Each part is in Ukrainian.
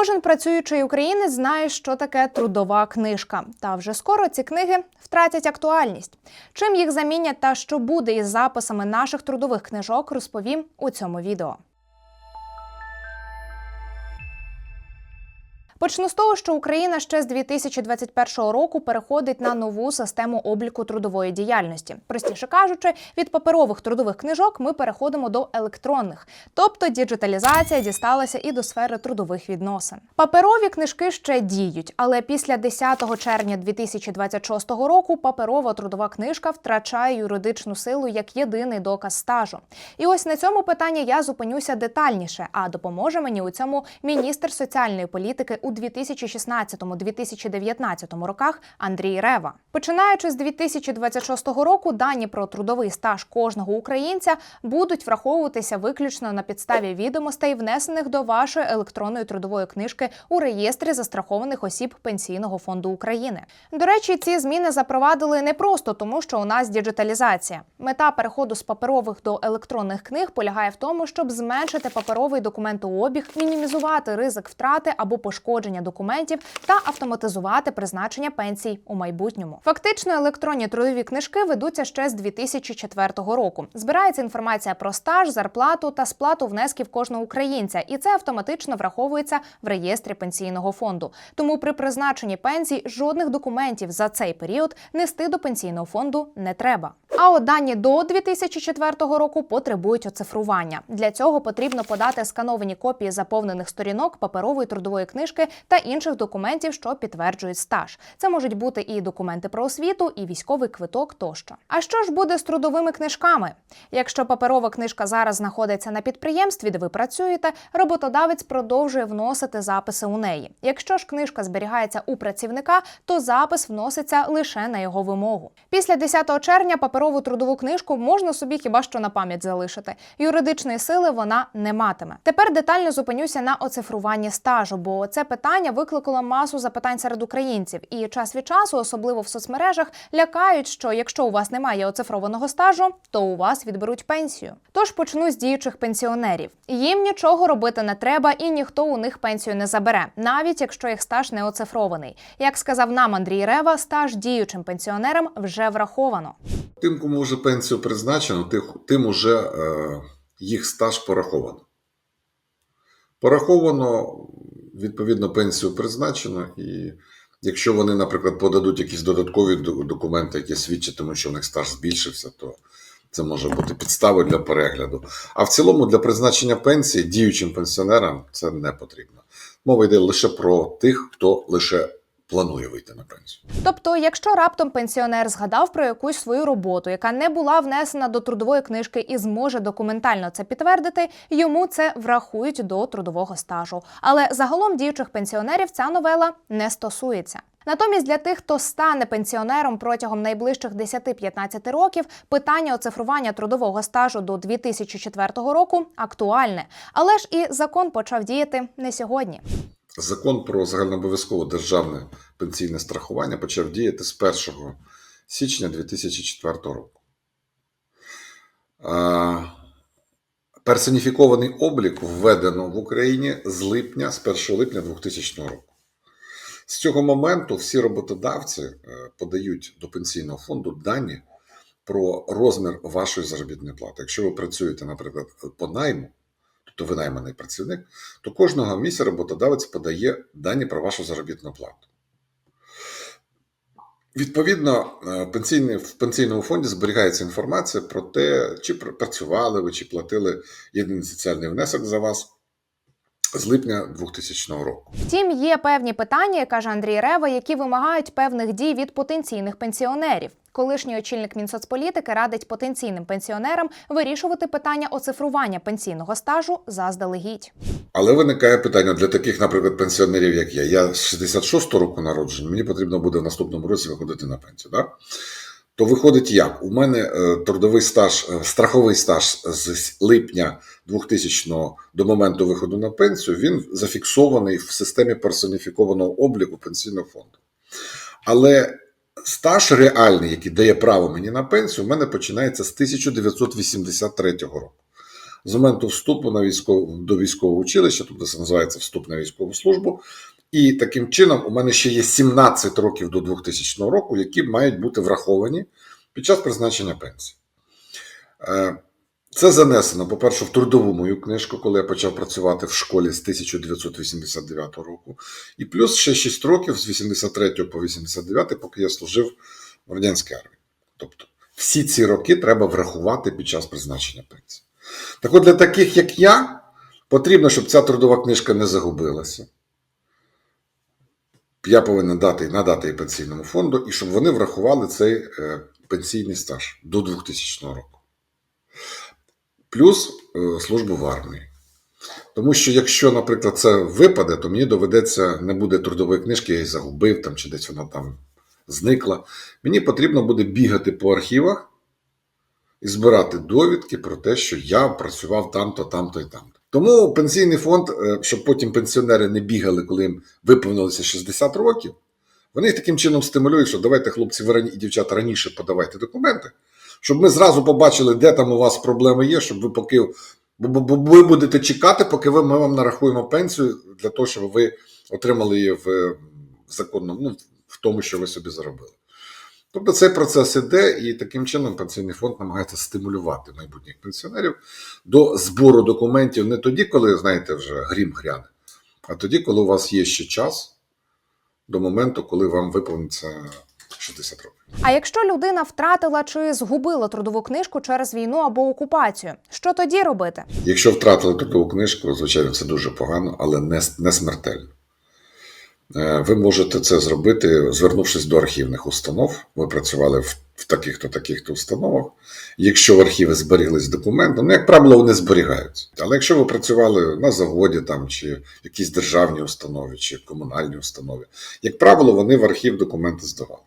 Кожен працюючий українець знає, що таке трудова книжка. Та вже скоро ці книги втратять актуальність. Чим їх замінять та що буде із записами наших трудових книжок, розповім у цьому відео. Почну з того, що Україна ще з 2021 року переходить на нову систему обліку трудової діяльності. Простіше кажучи, від паперових трудових книжок ми переходимо до електронних, тобто діджиталізація дісталася і до сфери трудових відносин. Паперові книжки ще діють, але після 10 червня 2026 року паперова трудова книжка втрачає юридичну силу як єдиний доказ стажу. І ось на цьому питанні я зупинюся детальніше. А допоможе мені у цьому міністр соціальної політики у 2016-2019 роках Андрій Рева. Починаючи з 2026 року, дані про трудовий стаж кожного українця будуть враховуватися виключно на підставі відомостей, внесених до вашої електронної трудової книжки у реєстрі застрахованих осіб Пенсійного фонду України. До речі, ці зміни запровадили не просто тому, що у нас діджиталізація. Мета переходу з паперових до електронних книг полягає в тому, щоб зменшити паперовий документообіг, мінімізувати ризик втрати або пошкодження документів та автоматизувати призначення пенсій у майбутньому. Фактично, електронні трудові книжки ведуться ще з 2004 року. Збирається інформація про стаж, зарплату та сплату внесків кожного українця, і це автоматично враховується в реєстрі пенсійного фонду. Тому при призначенні пенсій жодних документів за цей період нести до пенсійного фонду не треба. А от дані до 2004 року потребують оцифрування. Для цього потрібно подати скановані копії заповнених сторінок паперової трудової книжки та інших документів, що підтверджують стаж. Це можуть бути і документи про освіту, і військовий квиток тощо. А що ж буде з трудовими книжками? Якщо паперова книжка зараз знаходиться на підприємстві, де ви працюєте, роботодавець продовжує вносити записи у неї. Якщо ж книжка зберігається у працівника, то запис вноситься лише на його вимогу. Після 10 червня паперову трудову книжку можна собі хіба що на пам'ять залишити. Юридичної сили вона не матиме. Тепер детально зупинюся на оцифруванні стажу, бо це питання викликало масу запитань серед українців. І час від часу, особливо в соцмережах, лякають, що якщо у вас немає оцифрованого стажу, то у вас відберуть пенсію. Тож почну з діючих пенсіонерів. Їм нічого робити не треба, і ніхто у них пенсію не забере, навіть якщо їх стаж не оцифрований. Як сказав нам Андрій Рева, стаж діючим пенсіонерам вже враховано. Тим, кому вже пенсію призначено, тим уже е, їх стаж пораховано. Пораховано, відповідно, пенсію призначено, і якщо вони, наприклад, подадуть якісь додаткові документи, які свідчитимуть, що в них стаж збільшився, то це може бути підставою для перегляду. А в цілому для призначення пенсії діючим пенсіонерам це не потрібно. Мова йде лише про тих, хто лише планує вийти на пенсію. Тобто, якщо раптом пенсіонер згадав про якусь свою роботу, яка не була внесена до трудової книжки і зможе документально це підтвердити, йому це врахують до трудового стажу. Але загалом діючих пенсіонерів ця новела не стосується. Натомість для тих, хто стане пенсіонером протягом найближчих 10-15 років, питання оцифрування трудового стажу до 2004 року актуальне. Але ж і закон почав діяти не сьогодні. Закон про загальнообов'язкове державне пенсійне страхування почав діяти з 1 січня 2004 року. Персоніфікований облік введено в Україні з липня, з 1 липня 2000 року. З цього моменту всі роботодавці е, подають до пенсійного фонду дані про розмір вашої заробітної плати. Якщо ви працюєте, наприклад, по найму, тобто ви найманий працівник, то кожного місяця роботодавець подає дані про вашу заробітну плату. Відповідно, е, в пенсійному фонді зберігається інформація про те, чи працювали ви, чи платили єдиний соціальний внесок за вас з липня 2000 року. Втім, є певні питання, каже Андрій Рева, які вимагають певних дій від потенційних пенсіонерів. Колишній очільник Мінсоцполітики радить потенційним пенсіонерам вирішувати питання оцифрування пенсійного стажу заздалегідь. Але виникає питання для таких, наприклад, пенсіонерів, як я. Я з 66 року народження, мені потрібно буде в наступному році виходити на пенсію. Да? То виходить як? У мене е, трудовий стаж, е, страховий стаж з липня 2000 до моменту виходу на пенсію, він зафіксований в системі персоніфікованого обліку пенсійного фонду. Але стаж реальний, який дає право мені на пенсію, у мене починається з 1983 року. з моменту вступу на військов... до військового училища, тобто це називається вступ на військову службу. І таким чином у мене ще є 17 років до 2000 року, які мають бути враховані під час призначення пенсії. Це занесено, по-перше, в трудову мою книжку, коли я почав працювати в школі з 1989 року. І плюс ще 6 років з 83 по 89, поки я служив в радянській армії. Тобто всі ці роки треба врахувати під час призначення пенсії. Так от для таких, як я, потрібно, щоб ця трудова книжка не загубилася. Я повинен дати, надати її пенсійному фонду, і щоб вони врахували цей е, пенсійний стаж до 2000 року. Плюс е, службу в армії. Тому що якщо, наприклад, це випаде, то мені доведеться, не буде трудової книжки, я її загубив там, чи десь вона там зникла. Мені потрібно буде бігати по архівах і збирати довідки про те, що я працював там-то, там-то і там-то. Тому пенсійний фонд, е, щоб потім пенсіонери не бігали, коли їм виповнилося 60 років, вони їх таким чином стимулюють, що давайте, хлопці і дівчата, раніше подавайте документи, щоб ми зразу побачили, де там у вас проблеми є, щоб ви поки. Бо, ви будете чекати, поки ви, ми вам нарахуємо пенсію для того, щоб ви отримали її в, законному, ну, в тому, що ви собі заробили. Тобто цей процес іде, і таким чином пенсійний фонд намагається стимулювати майбутніх пенсіонерів до збору документів не тоді, коли, знаєте, вже грім гряне, а тоді, коли у вас є ще час до моменту, коли вам виповниться 60 років. А якщо людина втратила чи згубила трудову книжку через війну або окупацію, що тоді робити? Якщо втратили трудову книжку, звичайно, це дуже погано, але не, не смертельно. Е, Ви можете це зробити, звернувшись до архівних установ. Ви працювали в, в таких-то таких-то установах. Якщо в архіви зберіглись документи, ну, як правило, вони зберігаються. Але якщо ви працювали на заводі там, чи в якійсь державній установі, чи комунальній установі, як правило, вони в архів документи здавали.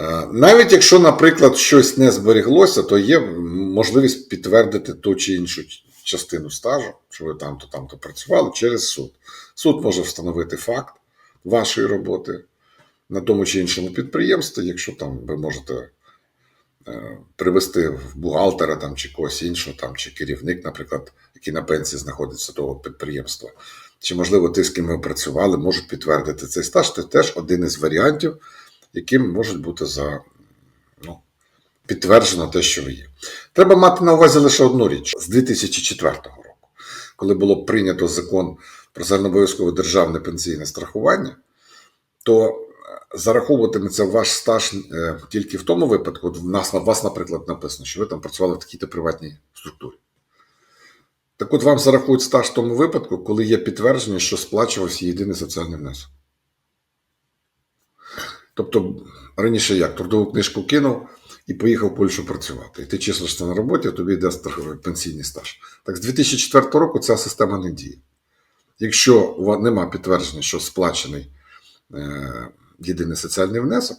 Е, Навіть якщо, наприклад, щось не зберіглося, то є можливість підтвердити ту чи іншу частину стажу, що ви там-то там-то працювали через суд. Суд може встановити факт вашої роботи на тому чи іншому підприємстві, якщо там ви можете е, привести в бухгалтера там, чи когось іншого, там, чи керівник, наприклад, який на пенсії знаходиться того підприємства. Чи, можливо, ті, з ким ви працювали, можуть підтвердити цей стаж. Це теж один із варіантів, яким можуть бути за ну, підтверджено те, що ви є. Треба мати на увазі лише одну річ з 2004 року, коли було прийнято закон про загальнообов'язкове державне пенсійне страхування, то е, зараховуватиметься ваш стаж е, тільки в тому випадку, от в нас, вас, наприклад, написано, що ви там працювали в такій-то приватній структурі. Так от вам зарахують стаж в тому випадку, коли є підтвердження, що сплачувався єдиний соціальний внесок. Тобто, раніше як трудову книжку кинув і поїхав в Польщу працювати. І ти числишся на роботі, а тобі йде пенсійний стаж. Так з 2004 року ця система не діє. Якщо у вас немає підтвердження, що сплачений е, єдиний соціальний внесок,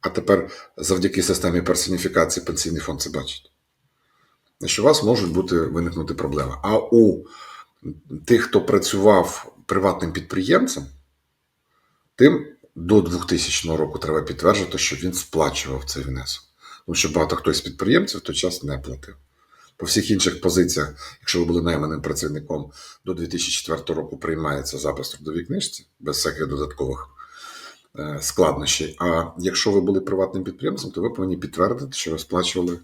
а тепер завдяки системі персоніфікації пенсійний фонд це бачить, що у вас можуть бути виникнути проблеми. А у тих, хто працював приватним підприємцем, тим до 2000 року треба підтверджувати, що він сплачував цей внесок. Тому що багато хто із підприємців в той час не платив. По всіх інших позиціях, якщо ви були найманим працівником, до 2004 року приймається запис трудовій книжці без всяких додаткових е, складнощів. А якщо ви були приватним підприємцем, то ви повинні підтвердити, що ви сплачували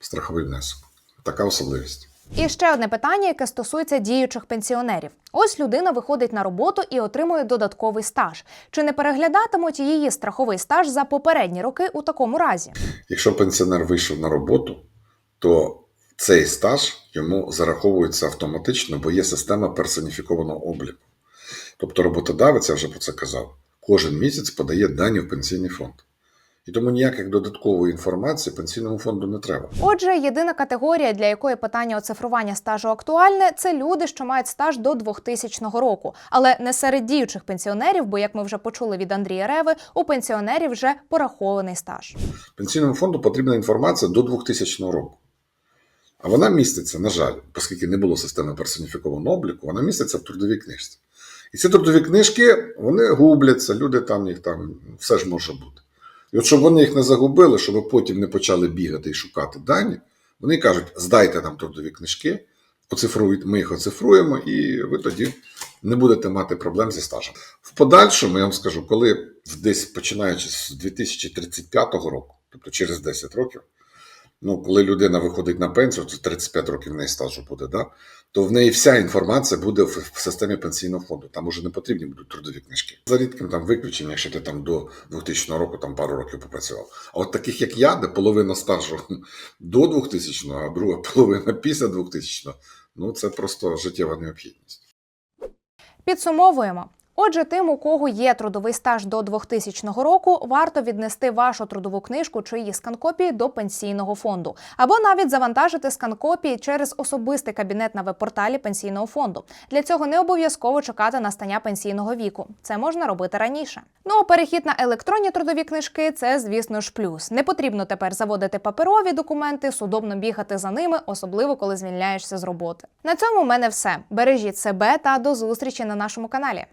страховий внесок. Така особливість. І ще одне питання, яке стосується діючих пенсіонерів. Ось людина виходить на роботу і отримує додатковий стаж. Чи не переглядатимуть її страховий стаж за попередні роки у такому разі? Якщо пенсіонер вийшов на роботу, то цей стаж йому зараховується автоматично, бо є система персоніфікованого обліку. Тобто роботодавець, я вже про це казав, кожен місяць подає дані в пенсійний фонд. І тому ніяких додаткової інформації пенсійному фонду не треба. Отже, єдина категорія, для якої питання оцифрування стажу актуальне, це люди, що мають стаж до 2000 року, але не серед діючих пенсіонерів, бо як ми вже почули від Андрія Реви, у пенсіонерів вже порахований стаж. Пенсійному фонду потрібна інформація до 2000 року. А вона міститься, на жаль, оскільки не було системи персоніфікованого обліку, вона міститься в трудовій книжці. І ці трудові книжки вони губляться, люди там їх там все ж може бути. І от щоб вони їх не загубили, щоб потім не почали бігати і шукати дані Вони кажуть, здайте нам трудові книжки, оцифрують, ми їх оцифруємо, і ви тоді не будете мати проблем зі стажем. В подальшому я вам скажу, коли десь починаючи з 2035 року, тобто через 10 років, ну, коли людина виходить на пенсію, це 35 років в неї стажу буде, да? то в неї вся інформація буде в, системі пенсійного фонду. Там уже не потрібні будуть трудові книжки. За рідким там виключенням, якщо ти там до 2000 року там пару років попрацював. А от таких як я, де половина стажу до 2000, а друга половина після 2000, ну це просто життєва необхідність. Підсумовуємо. Отже, тим, у кого є трудовий стаж до 2000 року, варто віднести вашу трудову книжку чи її сканкопії до пенсійного фонду, або навіть завантажити сканкопії через особистий кабінет на веб-порталі пенсійного фонду. Для цього не обов'язково чекати настання пенсійного віку. Це можна робити раніше. Ну а перехід на електронні трудові книжки це, звісно ж, плюс. Не потрібно тепер заводити паперові документи, судомно бігати за ними, особливо коли звільняєшся з роботи. На цьому в мене все. Бережіть себе та до зустрічі на нашому каналі.